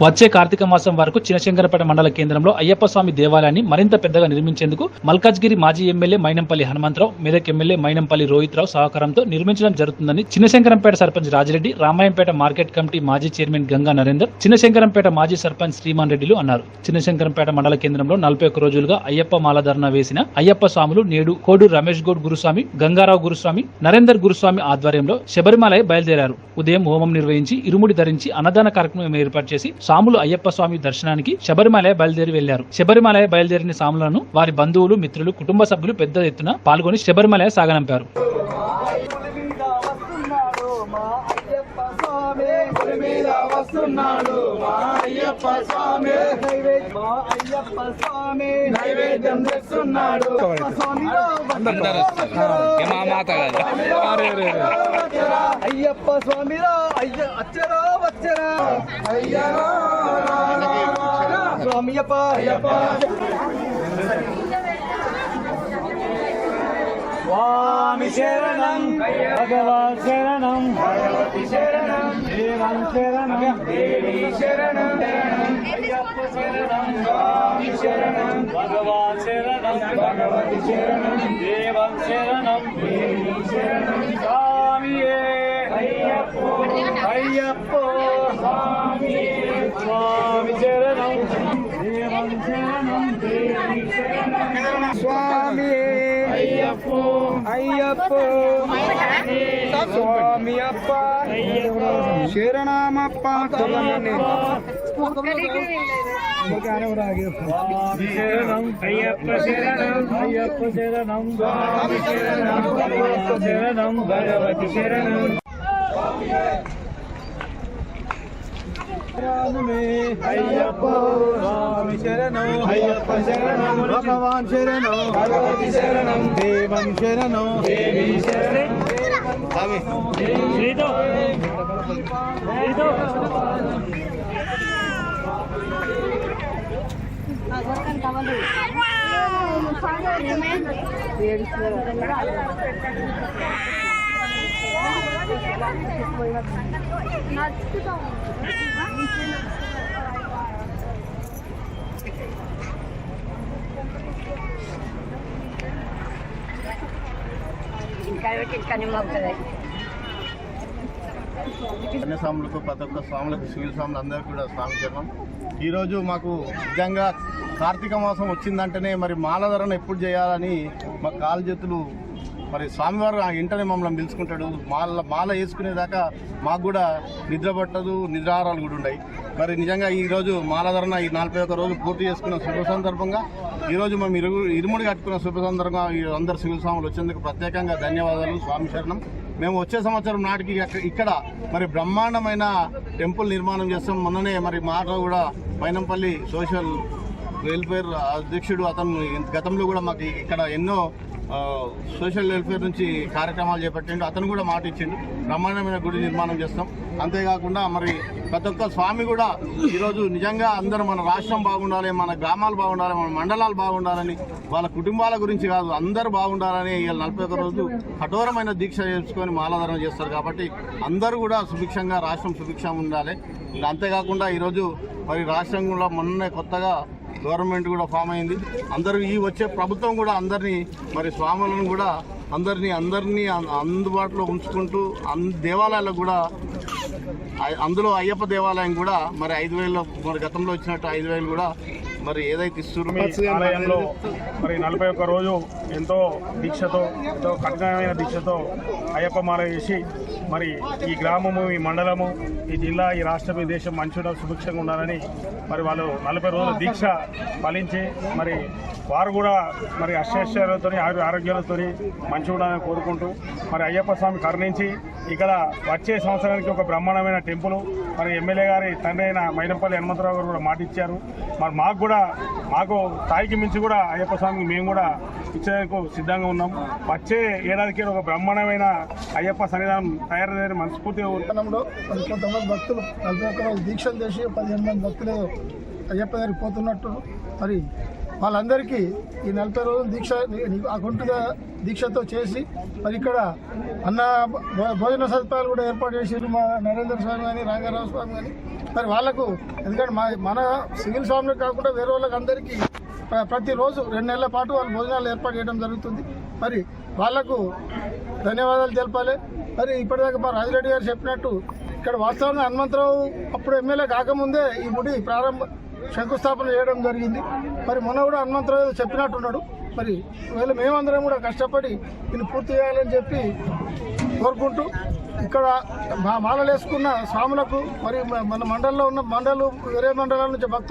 వచ్చే కార్తీక మాసం వరకు చినశంకరపేట మండల కేంద్రంలో అయ్యప్ప స్వామి దేవాలయాన్ని మరింత పెద్దగా నిర్మించేందుకు మల్కాజ్గిరి మాజీ ఎమ్మెల్యే మైనంపల్లి హనుమంతరావు మెదక్ ఎమ్మెల్యే మైనంపల్లి రోహిత్ రావు సహకారంతో నిర్మించడం జరుగుతుందని చినశంకరంపేట సర్పంచ్ రాజిరెడ్డి రామాయంపేట మార్కెట్ కమిటీ మాజీ చైర్మన్ గంగా నరేందర్ చినశంకరంపేట మాజీ సర్పంచ్ శ్రీమాన్ రెడ్డిలు అన్నారు. చినశంకరంపేట మండల కేంద్రంలో నలభై ఒక్క రోజులుగా అయ్యప్ప మాలధరణ వేసిన అయ్యప్ప స్వాములు నేడు కోడు రమేష్ గౌడ్ గురుస్వామి గంగారావు గురుస్వామి నరేందర్ గురుస్వామి ఆధ్వర్యంలో శబరిమలై బయలుదేరారు. ఉదయం హోమం నిర్వహించి ఇరుముడి ధరించి అన్నదాన కార్యక్రమం ఏర్పాటు చేసి సాములు అయ్యప్ప స్వామి దర్శనానికి శబరిమల బయలుదేరి వెళ్ళారు శబరిమల బయలుదేరిన సాములను వారి బంధువులు మిత్రులు కుటుంబ సభ్యులు పెద్ద ఎత్తున పాల్గొని శబరిమల సాగనంపారు. వస్తున్నాడు మా అయ్యప్ప స్వామి మా అయ్యప్ప స్వామి నైవేద్యం తెస్తున్నాడు అయ్యప్ప స్వామిరా అయ్య అచ్చరా వచ్చరా. అయ్యరా అయ్యప్ప అయ్యప్ప. స్వామి శరణం భగవాన్ శరణం భగవతి శరణం. దేవం శరణం దేవి శరణం. అయ్యప్ప శరణం స్వామి శరణం. భగవాన్ శరణం భగవతి శరణం. దేవం శరణం దేవి శరణం. స్వామియే అయ్యప్ప అయ్యప్ప. స్వామి స్వామి స్వామి అయ్యప్ప. స్వామి అప్ప. శరణమప్ప శరణం అయ్యప్ప శరణం అయ్యప్ప శరణం స్వామి శరణం అయ్యప్ప శరణం భగవతి శరణం శరణమే అయ్యప్ప స్వామి శరణం. అయ్యప్ప శరణం. భగవాన్ శరణం. భగవతి శరణం. దేవం శరణం. దేవి శరణం. స్వామి. అన్ని స్వాములకు ప్రతి ఒక్క స్వాములకు సివిల్ స్వాములు అందరికీ కూడా స్వామి చరణం ఈరోజు మాకు నిజంగా కార్తీక మాసం వచ్చిందంటేనే మరి మాలధరణ ఎప్పుడు చేయాలని మా కాలు చేతులు మరి స్వామివారు ఆ ఇంటనే మమ్మల్ని పిలుచుకుంటాడు మాల మాల వేసుకునేదాకా మాకు కూడా నిద్ర పట్టదు నిద్రాహారాలు కూడా ఉన్నాయి మరి నిజంగా ఈరోజు మాలధరణ ఈ నలభై ఒక్క రోజు పూర్తి చేసుకున్న శుభ సందర్భంగా ఈరోజు మేము ఇరుగు ఇరుముడి కట్టుకున్న శుభ సందర్భంగా అందరు శివ స్వాములు వచ్చేందుకు ప్రత్యేకంగా ధన్యవాదాలు. స్వామి శరణం. మేము వచ్చే సంవత్సరం నాటికి ఇక్కడ మరి బ్రహ్మాండమైన టెంపుల్ నిర్మాణం చేస్తాం. మొన్ననే మరి మాట కూడా పైనంపల్లి సోషల్ వెల్ఫేర్ అధ్యక్షుడు అతను గతంలో కూడా మాకు ఇక్కడ ఎన్నో సోషల్ వెల్ఫేర్ నుంచి కార్యక్రమాలు చేపట్టిండు. అతను కూడా మాట ఇచ్చిండు. బ్రహ్మాండమైన గుడి నిర్మాణం చేస్తాం. అంతేకాకుండా మరి ప్రతి ఒక్క స్వామి కూడా ఈరోజు నిజంగా అందరూ మన రాష్ట్రం బాగుండాలి మన గ్రామాలు బాగుండాలి మన మండలాలు బాగుండాలని వాళ్ళ కుటుంబాల గురించి కాదు అందరూ బాగుండాలని ఇవాళ నలభై ఒక్క రోజు కఠోరమైన దీక్ష చేసుకొని మాలాధారణ చేస్తారు కాబట్టి అందరూ కూడా సుభిక్షంగా రాష్ట్రం సుభిక్షంగా ఉండాలి. అంతేకాకుండా ఈరోజు మరి రాష్ట్రం కూడా కొత్తగా గవర్నమెంట్ కూడా ఫామ్ అయింది. అందరూ ఈ వచ్చే ప్రభుత్వం కూడా అందరినీ మరి స్వాములను కూడా అందరినీ అందరినీ అందుబాటులో ఉంచుకుంటూ దేవాలయాలకు కూడా అందులో అయ్యప్ప దేవాలయం కూడా మరి ఐదు వేలు మరి గతంలో ఇచ్చినట్టు ఐదు వేలు కూడా మరి ఏదైతే ఇస్తున్నారు మరి నలభై ఒక్క రోజు ఎంతో దీక్షతో ఎంతో కఠినమైన దీక్షతో అయ్యప్ప మాల చేసి మరి ఈ గ్రామము ఈ మండలము ఈ జిల్లా ఈ రాష్ట్రం ఈ దేశం మంచిగా సుభిక్షంగా ఉండాలని మరి వాళ్ళు నలభై రోజుల దీక్ష ఫలించి మరి వారు కూడా మరి అష్టైశ్వర్యాలతో ఆరు ఆరోగ్యాలతో మంచిగా ఉండాలని కోరుకుంటూ మరి అయ్యప్ప స్వామి కరుణించి ఇక్కడ వచ్చే సంవత్సరానికి ఒక బ్రహ్మాండమైన టెంపుల్ మరి ఎమ్మెల్యే గారి తండ్రి అయిన మైనంపల్లి హనుమంతరావు గారు కూడా మాట ఇచ్చారు మరి మాకు కూడా మాకు స్థాయికి మించి కూడా అయ్యప్ప స్వామికి మేము కూడా ఇచ్చే చేయడానికి సిద్ధంగా ఉన్నాం. వచ్చే ఏడాదికి ఒక బ్రహ్మాండమైన అయ్యప్ప సన్నిధానం తయారయ్యని మనస్ఫూర్తిగా పట్టణంలో కొంతమంది భక్తులు నలభై రోజు దీక్షలు చేసి పదిహేను మంది భక్తులు అయ్యప్ప దగ్గరికి పోతున్నట్టు. మరి వాళ్ళందరికీ ఈ నలభై రోజులు దీక్ష అకుంటుగా దీక్షతో చేసి మరి ఇక్కడ అన్న భోజన సదుపాయాలు కూడా ఏర్పాటు చేసి మా నరేంద్ర స్వామి కానీ రంగారావు స్వామి కానీ మరి వాళ్ళకు ఎందుకంటే మా మన సివిల్ స్వాములకు కాకుండా వేరే వాళ్ళకి అందరికీ ప్రతిరోజు రెండు నెలల పాటు వాళ్ళు భోజనాలు ఏర్పాటు చేయడం జరుగుతుంది. మరి వాళ్ళకు ధన్యవాదాలు తెలపాలి. మరి ఇప్పటిదాకా మా రాజిరెడ్డి గారు చెప్పినట్టు ఇక్కడ వాస్తవాన్ని హనుమంతరావు అప్పుడు ఎమ్మెల్యే కాకముందే ఈ గుడి ప్రారంభ శంకుస్థాపన చేయడం జరిగింది. మరి మొన్న కూడా హనుమంతరావు చెప్పినట్టున్నాడు మరి ఒకవేళ మేమందరం కూడా కష్టపడి దీన్ని పూర్తి చేయాలని చెప్పి కోరుకుంటూ ఇక్కడ మా మాలలు వేసుకున్న స్వాములకు మరి మన మండలంలో ఉన్న మండలు వేరే మండలాల నుంచి భక్తులు